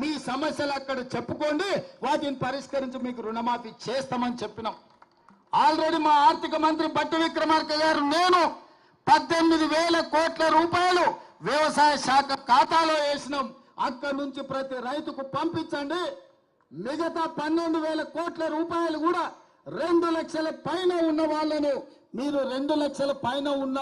మీ సమస్యలు అక్కడ చెప్పుకోండి వాటిని పరిష్కరించి మీకు రుణమాఫీ చేస్తామని చెప్పినాం. ఆల్రెడీ మా ఆర్థిక మంత్రి బట్టి విక్రమార్క గారు నేను పద్దెనిమిది వేల కోట్ల రూపాయలు వ్యవసాయ శాఖ ఖాతాలో వేసినాం. అక్కడి నుంచి ప్రతి రైతుకు పంపించండి. మిగతా పన్నెండు వేల కోట్ల రూపాయలు కూడా రెండు లక్షల పైన ఉన్న వాళ్ళను మీరు రెండు లక్షల పైన ఉన్న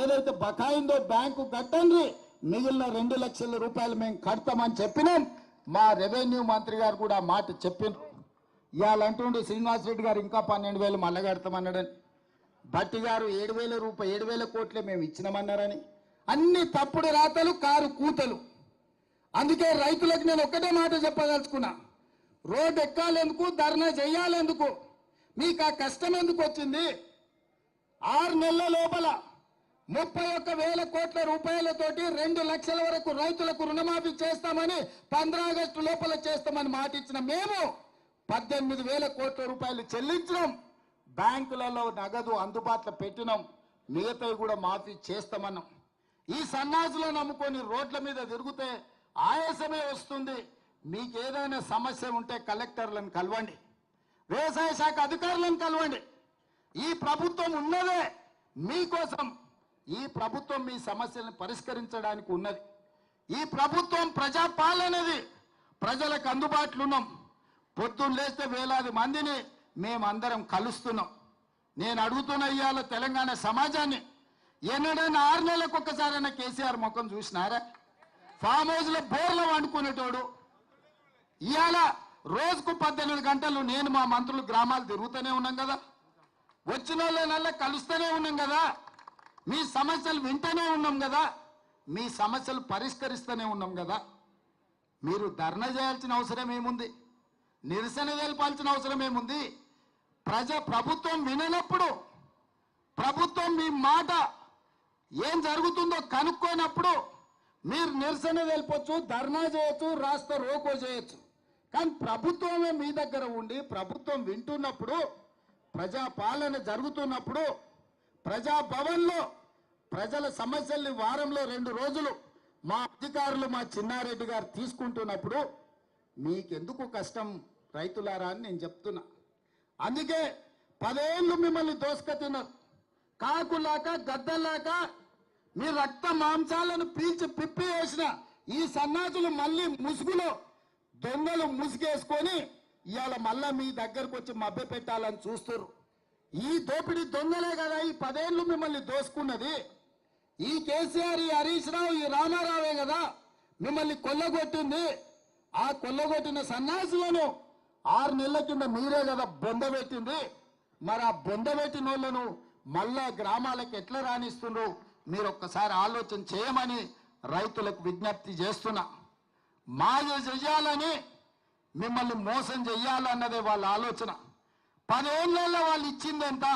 ఏదైతే బకాయిందో బ్యాంకు కట్టండి. మిగిలిన రెండు లక్షల రూపాయలు మేము కడతామని చెప్పినాం. మా రెవెన్యూ మంత్రి గారు కూడా మాట చెప్పిన ఇవాళ అంటుండే శ్రీనివాస్ రెడ్డి గారు ఇంకా పన్నెండు వేలు మళ్ళా కడతామన్నాడని. భట్టి గారు ఏడు వేల రూపాయలు ఏడు వేల కోట్లే మేము ఇచ్చినామన్నారని. అన్ని తప్పుడు రాతలు కారు కూతలు. అందుకే రైతులకు నేను ఒక్కటే మాట చెప్పదలుచుకున్నా. రోడ్డు ఎక్కాలెందుకు ధర్నా చెయ్యాలెందుకు మీకు ఆ కష్టం ఎందుకు వచ్చింది? ఆరు నెలల లోపల ముప్పై ఒక్క వేల కోట్ల రూపాయలతోటి రెండు లక్షల వరకు రైతులకు రుణమాఫీ చేస్తామని పంద్రా ఆగస్టు లోపల చేస్తామని మాట ఇచ్చిన మేము పద్దెనిమిది వేల కోట్ల రూపాయలు చెల్లించడం బ్యాంకులలో నగదు అందుబాటులో పెట్టినాం. మిగతావి కూడా మాఫీ చేస్తామన్నాం. ఈ సన్నాసులో నమ్ముకొని రోడ్ల మీద తిరిగితే ఆయాసమే వస్తుంది. మీకు ఏదైనా సమస్య ఉంటే కలెక్టర్లను కలవండి. వ్యవసాయ శాఖ అధికారులను కలవండి. ఈ ప్రభుత్వం ఉన్నదే మీకోసం ఈ ప్రభుత్వం మీ సమస్యలను పరిష్కరించడానికి ఉన్నది. ఈ ప్రభుత్వం ప్రజాపాలనది. ప్రజలకు అందుబాటులో ఉన్నాం. పొద్దున్న లేస్తే వేలాది మందిని మేమందరం కలుస్తున్నాం. నేను అడుగుతున్న ఇవాళ తెలంగాణ సమాజాన్ని ఎన్నడైనా ఆరు నెలలకు ఒక్కసారైనా కేసీఆర్ ముఖం చూసినారా? ఫామ్ హౌస్లో బోర్లు వండుకునేటోడు. ఇవాళ రోజుకు పద్దెనిమిది గంటలు నేను మా మంత్రులు గ్రామాలు తిరుగుతూనే ఉన్నాం కదా. వచ్చిన వాళ్ళనల్లా కలుస్తూనే ఉన్నాం కదా. మీ సమస్యలు వింటూనే ఉన్నాం కదా. మీ సమస్యలు పరిష్కరిస్తూనే ఉన్నాం కదా. మీరు ధర్నా చేయాల్సిన అవసరం ఏముంది? నిరసన తెలపాల్సిన అవసరం ఏముంది? ప్రజ ప్రభుత్వం విననప్పుడు ప్రభుత్వం మీ మాట ఏం జరుగుతుందో కనుక్కోనప్పుడు మీరు నిరసన తెలపొచ్చు ధర్నా చేయొచ్చు రాష్ట్ర రోకో చేయొచ్చు. కానీ ప్రభుత్వమే మీ దగ్గర ఉండి ప్రభుత్వం వింటున్నప్పుడు ప్రజా పాలన జరుగుతున్నప్పుడు ప్రజాభవన్లో ప్రజల సమస్యల్ని వారంలో రెండు రోజులు మా అధికారులు మా చిన్నారెడ్డి గారు తీసుకుంటున్నప్పుడు మీకెందుకు కష్టం రైతులారా అని నేను చెప్తున్నా. అందుకే పదేళ్ళు మిమ్మల్ని దోసుకతిన్నారు కాకులాక గద్దలాక మీ రక్త మాంసాలను పీల్చి పిప్పి వేసిన ఈ సన్నాసులు మళ్ళీ ముసుగులో దొంగలు ముసుగేసుకొని ఇవాళ మళ్ళా మీ దగ్గరకు వచ్చి మభ్య పెట్టాలని చూస్తారు ఈ దోపిడీ దొంగలే కదా ఈ పదేళ్ళు మిమ్మల్ని దోసుకున్నది. ఈ కేసీఆర్ ఈ హరీష్ రావు ఈ రామారావే కదా మిమ్మల్ని కొల్లగొట్టింది. ఆ కొల్లగొట్టిన సన్యాసులను ఆరు నెలల కింద మీరే కదా బొందబెట్టింది మరి ఆ బొందబెట్టిన వాళ్ళను మళ్ళా గ్రామాలకు ఎట్లా రాణిస్తుండ్రు? మీరు ఒక్కసారి ఆలోచన చేయమని రైతులకు విజ్ఞప్తి చేస్తున్నా. మాయ చెయ్యాలని మిమ్మల్ని మోసం చెయ్యాలన్నదే వాళ్ళ ఆలోచన. పదేళ్ళలో వాళ్ళు ఇచ్చింది ఎంత?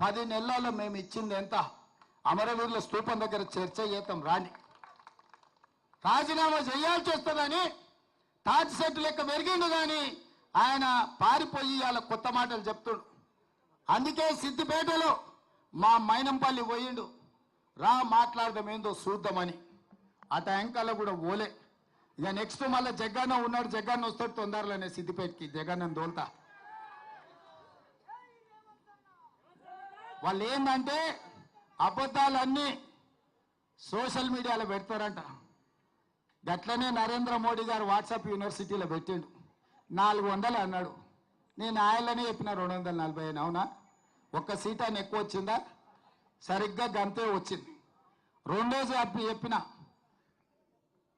పది నెలల్లో మేము ఇచ్చింది ఎంత? అమరవీరుల స్థూపం దగ్గర చర్చ చేద్దాం రాని రాజీనామా చేయాల్సి వస్తుందని తాజ్ సెట్ లెక్క పెరిగిండు కానీ ఆయన పారిపోయి వాళ్ళ కొత్త మాటలు చెప్తుడు. అందుకే సిద్దిపేటలో మా మైనంపల్లి పోయిండు. రా మాట్లాడదాం ఏందో చూద్దామని. అట ఎంకల్లో కూడా ఓలే ఇక నెక్స్ట్ మళ్ళీ జగన్న ఉన్నాడు జగన్న వస్తాడు తొందరలోనే సిద్దిపేటకి. జగన్న దోల్తా వాళ్ళు ఏంటంటే అబద్ధాలన్నీ సోషల్ మీడియాలో పెడతారంట. గట్లనే నరేంద్ర మోడీ గారు వాట్సాప్ యూనివర్సిటీలో పెట్టిండు. నాలుగు వందలు అన్నాడు. నేను ఆయననే చెప్పిన రెండు వందల నలభై అని అవునా? ఒక్క సీట్ అని ఎక్కువ వచ్చిందా? సరిగ్గా గంతే వచ్చింది. రెండోసి అప్పి చెప్పిన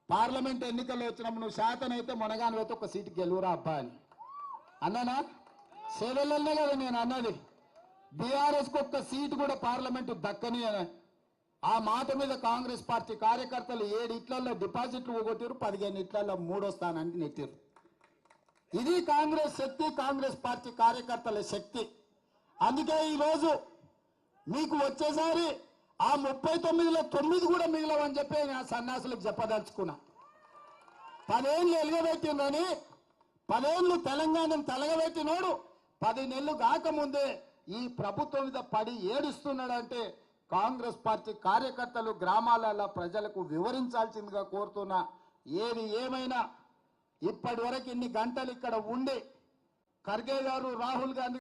పార్లమెంట్ ఎన్నికల్లో వచ్చినప్పుడు నువ్వు శాతనైతే మొనగాను అయితే ఒక సీటు గెలువురా అబ్బా అని. అన్నానా? సేవలనే కదా నేను అన్నది. బీఆర్ఎస్కు ఒక్క సీటు కూడా పార్లమెంటు దక్కని అని. ఆ మాట మీద కాంగ్రెస్ పార్టీ కార్యకర్తలు ఏడు ఇట్లల్లో డిపాజిట్లు పోగొట్టారు పదిహేను ఇట్లలో మూడో స్థానానికి నెట్టారు ఇది కాంగ్రెస్ శక్తి కాంగ్రెస్ పార్టీ కార్యకర్తల శక్తి. అందుకే ఈరోజు మీకు వచ్చేసారి ఆ ముప్పై తొమ్మిదిలో తొమ్మిది కూడా మిగిలవని చెప్పి నేను ఆ సన్యాసులకు చెప్పదలుచుకున్నా. పదేళ్ళు ఎలుగబెట్టిందని పదేళ్ళు తెలంగాణను తలగబెట్టినోడు పది నెలలు కాకముందే ఈ ప్రభుత్వం మీద పడి ఏడుస్తున్నాడంటే కాంగ్రెస్ పార్టీ కార్యకర్తలు గ్రామాలలో ప్రజలకు వివరించాల్సిందిగా కోరుతున్నా. ఏది ఏమైనా ఇప్పటి వరకు ఇన్ని గంటలు ఇక్కడ ఉండి ఖర్గే గారు రాహుల్ గాంధీ